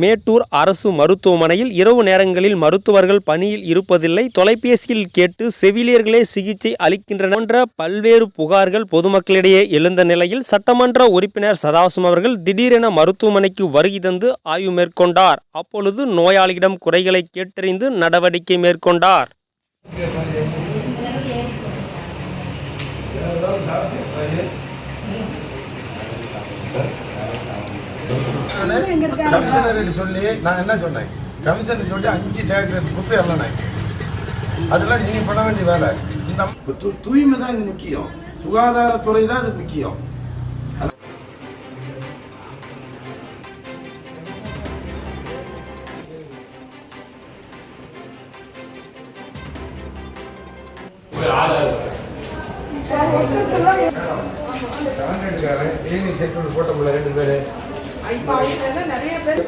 மேட்டூர் அரசு மருத்துவமனையில் இரவு நேரங்களில் மருத்துவர்கள் பணியில் இருப்பதில்லை. தொலைபேசியில் கேட்டு செவிலியர்களே சிகிச்சை அளிக்கின்றன போன்ற பல்வேறு புகார்கள் பொதுமக்களிடையே எழுந்த நிலையில் சட்டமன்ற உறுப்பினர் சதாசிவம் அவர்கள் திடீரென மருத்துவமனைக்கு வருகை தந்து ஆய்வு மேற்கொண்டார். அப்பொழுது நோயாளியிடம் குறைகளை கேட்டறிந்து நடவடிக்கை மேற்கொண்டார். கமிஷனர்கிட்ட சொல்லி நான் என்ன சொன்னேன்? கமிஷனர் சொல்லி அஞ்சு டேரக்டர் குப்பை எல்லாம் அதெல்லாம் நீங்க பண்ண வேண்டிய வேலை. இந்த தூய்மை தான் இது முக்கியம். சுகாதாரத்துறை தான் இது முக்கியம். கான்ட்ராக்டுக்காரன் கிளீனிக் செக்யூரிட்டி போட்ட ரெண்டு பேரு. நிறைய பேர்